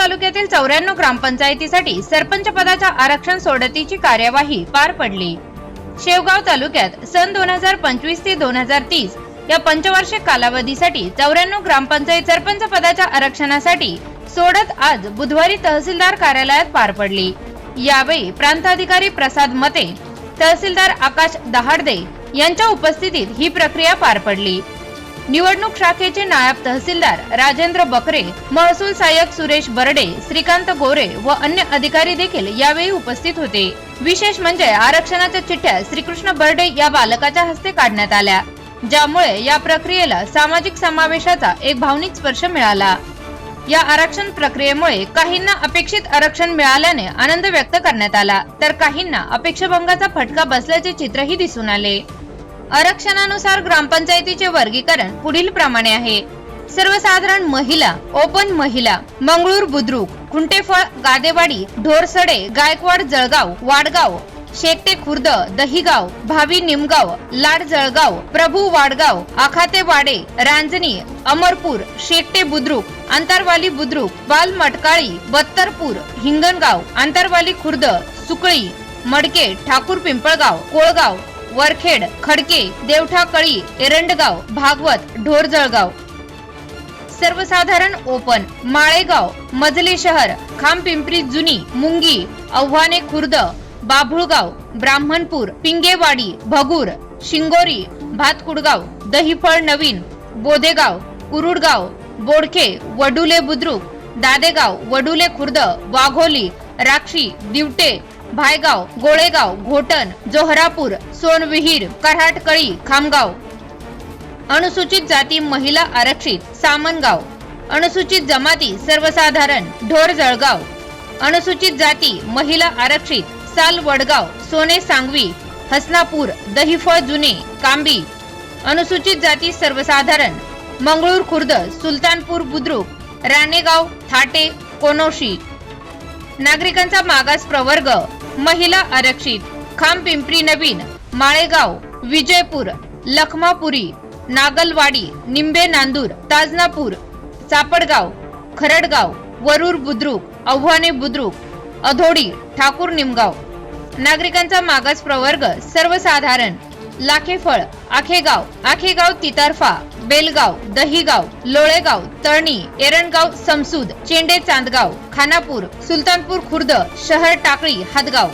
तालुक्यातील चौऱ्याण्णव ग्रामपंचायतीसाठी सरपंच पदाच्या आरक्षण सोडतीची कार्यवाही पार पडली. शेवगाव तालुक्यात सन दोन हजार पंचवीस ते दोन हजार तीस या पंचवार्षिक कालावधीसाठी चौऱ्याण्णव ग्रामपंचायत सरपंच पदाच्या आरक्षणासाठी सोडत आज बुधवारी तहसीलदार कार्यालयात पार पडली. यावेळी प्रांताधिकारी प्रसाद मते तहसीलदार आकाश दहाडदे यांच्या उपस्थितीत ही प्रक्रिया पार पडली. निवडणूक शाखेचे नायब तहसीलदार राजेंद्र बकरे महसूल सहाय्यक सुरेश बर्डे श्रीकांत गोरे व अन्य अधिकारी देखील यावेळी उपस्थित होते. विशेष म्हणजे आरक्षणाच्या चिठ्ठ्या श्रीकृष्ण बर्डे या बालकाच्या हस्ते काढण्यात आल्या. ज्यामुळे या प्रक्रियेला सामाजिक समावेशाचा एक भावनिक स्पर्श मिळाला. या आरक्षण प्रक्रियेमुळे काहींना अपेक्षित आरक्षण मिळाल्याने आनंद व्यक्त करण्यात आला. तर काहींना अपेक्षाभंगाचा फटका बसल्याचे चित्रही दिसून आले. आरक्षणानुसार ग्रामपंचायतीचे वर्गीकरण पुढील प्रमाणे आहे. सर्वसाधारण महिला ओपन महिला मंगळूर बुद्रुक खुंटेफळ गादेवाडी ढोरसडे गायकवाड जळगाव वाडगाव शेकटे खुर्द दहिगाव भावी निमगाव लाड जळगाव प्रभू वाडगाव आखाते वाडे रांजणी अमरपूर शेकटे बुद्रुक आंतरवाली बुद्रुक बाल मटकाळी बत्तरपूर हिंगणगाव आंतरवाली खुर्द सुकळी मडके ठाकूर पिंपळगाव कोळगाव वरखेड खडके देवठाकळी एरंडगाव भागवत ढोरजळगाव. सर्वसाधारण ओपन माळेगाव मजले शहर खामपिंपरी जुनी मुंगी आव्हाने खुर्द बाभुळगाव ब्राह्मणपूर पिंगेवाडी भगूर शिंगोरी भातकुडगाव दहिफळ नवीन बोधेगाव कुरुडगाव बोडखे वडुले बुद्रुक दादेगाव वडुले खुर्द वाघोली राक्षी दिवटे भायगाव गोळेगाव घोटण जोहरापूर सोनविहीर कराटकळी खामगाव. अनुसूचित जाती महिला आरक्षित सामनगाव. अनुसूचित जमाती सर्वसाधारण ढोर जळगाव. अनुसूचित जाती महिला आरक्षित साल वडगाव सोने सांगवी हसनापूर दहिफळ जुने कांबी. अनुसूचित जाती सर्वसाधारण मंगळूर खुर्द सुलतानपूर बुद्रुक राणेगाव थाटे कोनोशी. नागरिकांचा मागास प्रवर्ग महिला आरक्षित खाम पिंपरी नवीन माळेगाव विजयपूर लखमापुरी नागलवाडी निंबे नांदूर ताजनापूर चापडगाव खरडगाव वरूर बुद्रुक आव्हाने बुद्रुक अधोडी ठाकूर निमगाव. नागरिकांचा मागास प्रवर्ग सर्वसाधारण लाखेफळ आखेगाव आखेगाव तितारफा. बेलगाव दहिगाव लोळेगाव तळणी एरणगाव समसूद चेंडे चांदगाव खानापूर सुलतानपूर खुर्द शहर टाकळी हातगाव.